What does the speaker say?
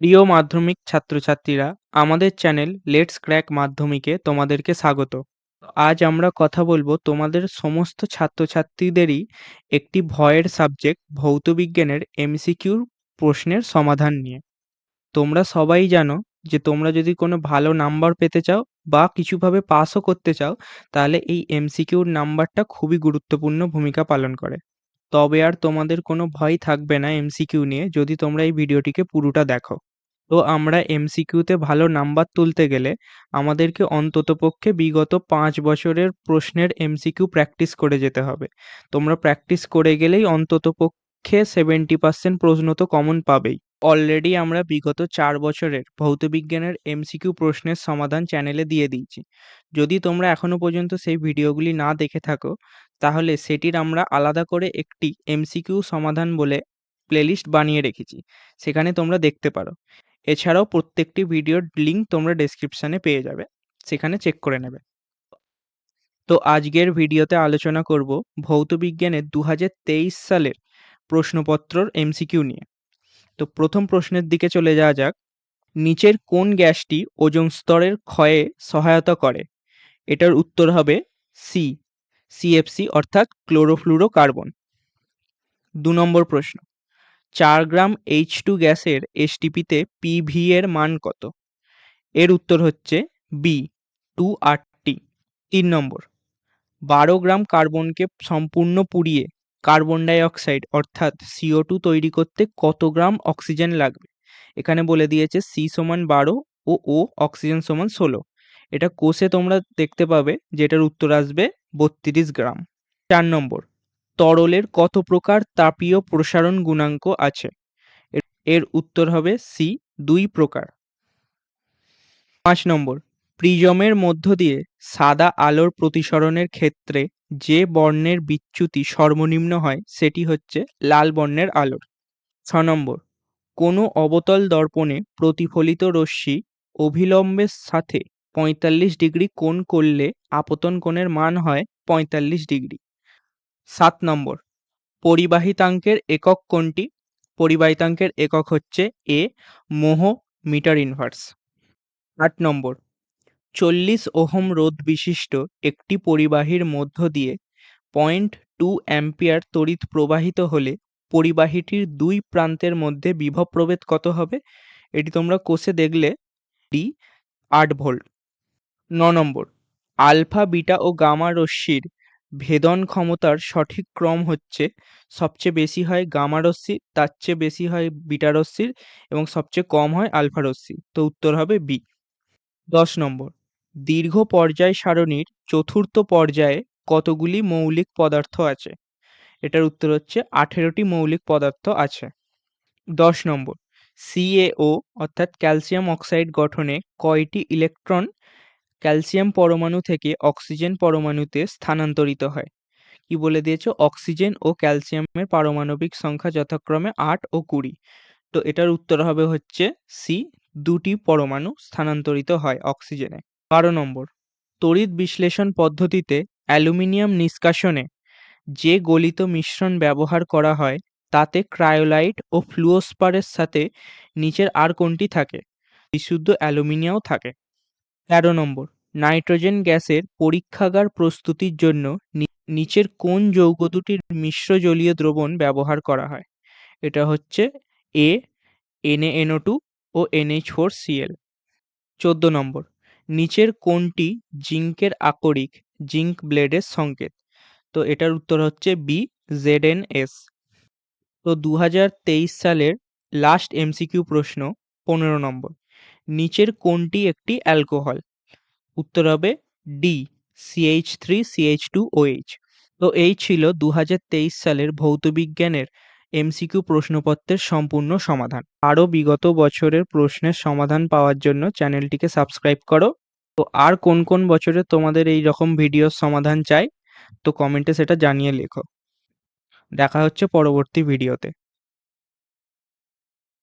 প্রিয় মাধ্যমিক ছাত্রছাত্রীরা, আমাদের চ্যানেল লেটস ক্র্যাক মাধ্যমিকে তোমাদেরকে স্বাগত। আজ আমরা কথা বলব তোমাদের সমস্ত ছাত্রছাত্রীদেরই একটি ভয়ের সাবজেক্ট ভৌতবিজ্ঞানের এমসিকিউর প্রশ্নের সমাধান নিয়ে। তোমরা সবাই জানো যে তোমরা যদি কোনো ভালো নাম্বার পেতে চাও বা কিছুভাবে পাসও করতে চাও, তাহলে এই এমসিকিউর নাম্বারটা খুবই গুরুত্বপূর্ণ ভূমিকা পালন করে। তবে আর তোমাদের কোনো ভয় থাকবে না এমসিকিউ নিয়ে যদি তোমরা এই ভিডিওটিকে পুরোটা দেখো। তো আমরা এমসিকিউতে ভালো নাম্বার তুলতে গেলে আমাদেরকে অন্ততপক্ষে বিগত পাঁচ বছরের প্রশ্নের এমসিকিউ প্র্যাকটিস করে যেতে হবে। তোমরা প্র্যাকটিস করে গেলেই অন্ততপক্ষে সেভেন্টি পার্সেন্ট প্রশ্ন তো কমন পাবেই। অলরেডি আমরা বিগত চার বছরের ভৌতবিজ্ঞানের এমসিকিউ প্রশ্নের সমাধান চ্যানেলে দিয়ে দিয়েছি। যদি তোমরা এখনও পর্যন্ত সেই ভিডিওগুলি না দেখে থাকো, তাহলে সেটির আমরা আলাদা করে একটি এমসিকিউ সমাধান বলে প্লেলিস্ট বানিয়ে রেখেছি। সেখানে তোমরা দেখতে পারো। এছাড়াও প্রত্যেকটি ভিডিওর লিঙ্ক তোমরা ডেসক্রিপশানে পেয়ে যাবে, সেখানে চেক করে নেবে। তো আজকের ভিডিওতে আলোচনা করব ভৌতবিজ্ঞানের দু সালের প্রশ্নপত্রর এমসিকিউ নিয়ে। তো প্রথম প্রশ্নের দিকে চলে যাওয়া যাক, নিচের কোন গ্যাসটি ওজোন স্তরের ক্ষয়ে সহায়তা করে? এটার উত্তর হবে সি সিএফসি অর্থাৎ ক্লোরোফ্লুরো কার্বন দু নম্বর প্রশ্ন চার গ্রাম এইচ টু গ্যাসের এসটিপিতে পিভি এর মান কত? এর উত্তর হচ্ছে বি টু আটটি তিন নম্বর, বারো গ্রাম কার্বনকে সম্পূর্ণ পুড়িয়ে কার্বন ডাইঅক্সাইড অর্থাৎ সিও টু তৈরি করতে কত গ্রাম অক্সিজেন লাগবে? এখানে বলে দিয়েছে সি সমান বারো ও ও অক্সিজেন সমান ষোলো। এটা কোষে তোমরা দেখতে পাবে, যেটার উত্তর আসবে বত্রিশ গ্রাম। চার নম্বর তরলের কত প্রকার তাপীয় প্রসারণ গুণাঙ্ক আছে? এর উত্তর হবে সি দুই প্রকার। পাঁচ নম্বর, প্রিজমের মধ্য দিয়ে সাদা আলোর প্রতিসরণের ক্ষেত্রে যে বর্ণের বিচ্যুতি সর্বনিম্ন হয় সেটি হচ্ছে লাল বর্ণের আলোর ছ নম্বর, কোনো অবতল দর্পণে প্রতিফলিত রশ্মি অভিলম্বের সাথে পঁয়তাল্লিশ ডিগ্রি কোণ করলে আপতন কোণের মান হয় পঁয়তাল্লিশ ডিগ্রি। সাত নম্বর। পরিবাহিতাঙ্কের একক কোনটি? পরিবাহিতাঙ্কের একক হচ্ছে এ, মোহ মিটার ইনভার্স। আট নম্বর। চল্লিশ ওহম রোধ বিশিষ্ট একটি পরিবাহীর মধ্য দিয়ে পয়েন্ট টু অ্যাম্পিয়ার তড়িৎ প্রবাহিত হলে পরিবাহীটির দুই প্রান্তের মধ্যে বিভব প্রভেদ কত হবে? এটি তোমরা কোষে দেখলে ডি আট ভোল্ট। ন নম্বর। আলফা, বিটা ও গামা রশ্মির ভেদন ক্ষমতার সঠিক ক্রম হচ্ছে সবচেয়ে বেশি হয় গামা রশ্মি, তার চেয়ে বেশি হয় বিটা রশ্মির এবং সবচেয়ে কম হয় আলফা রশ্মি। তো উত্তর হবে বি। দশ নম্বর। দীর্ঘ পর্যায় সারণীর চতুর্থ পর্যায়ে কতগুলি মৌলিক পদার্থ আছে? এটার উত্তর হচ্ছে আঠেরোটি মৌলিক পদার্থ আছে। দশ নম্বর। সিএও অর্থাৎ ক্যালসিয়াম অক্সাইড গঠনে কয়টি ইলেকট্রন ক্যালসিয়াম পরমাণু থেকে অক্সিজেন পরমাণুতে স্থানান্তরিত হয়। কি বলে দিয়েছে? অক্সিজেন ও ক্যালসিয়ামের পারমাণবিক সংখ্যা যথাক্রমে আট ও কুড়ি। তো এটার উত্তর হবে হচ্ছে সি দুটি পরমাণু স্থানান্তরিত হয় অক্সিজেনে। বারো নম্বর। তড়িৎ বিশ্লেষণ পদ্ধতিতে অ্যালুমিনিয়াম নিষ্কাশনে যে গলিত মিশ্রণ ব্যবহার করা হয়, তাতে ক্রায়োলাইট ও ফ্লুওস্পারের সাথে নিচের আর কোনটি থাকে? বিশুদ্ধ অ্যালুমিনিয়াও থাকে। তেরো নম্বর, নাইট্রোজেন গ্যাসের পরীক্ষাগার প্রস্তুতির জন্য নিচের কোন যৌগ দুটির মিশ্র জলীয় দ্রবণ ব্যবহার করা হয়? এটা হচ্ছে এ এনএনও টু ও এনএইচ ফোর সিএল চোদ্দ নম্বর, নিচের কোনটি জিঙ্কের আকরিক, জিঙ্ক ব্লেডের সংকেত? তো এটার উত্তর হচ্ছে বি জেড এন এস তো দু হাজার তেইশ সালের লাস্ট এমসিকিউ প্রশ্ন, পনেরো নম্বর নিচের কোনটি একটি অ্যালকোহল? উত্তর হবে D CH three CH two OH তো এই ছিল দু হাজার তেইশ সালের ভৌতবিজ্ঞানের এমসিকিউ প্রশ্নপত্রের সম্পূর্ণ সমাধান। আরও বিগত বছরের প্রশ্নের সমাধান পাওয়ার জন্য চ্যানেলটিকে সাবস্ক্রাইব করো। তো আর কোন কোন বছরে তোমাদের এই রকম ভিডিওর সমাধান চাই? তো কমেন্টে সেটা জানিয়ে লেখো। দেখা হচ্ছে পরবর্তী ভিডিওতে।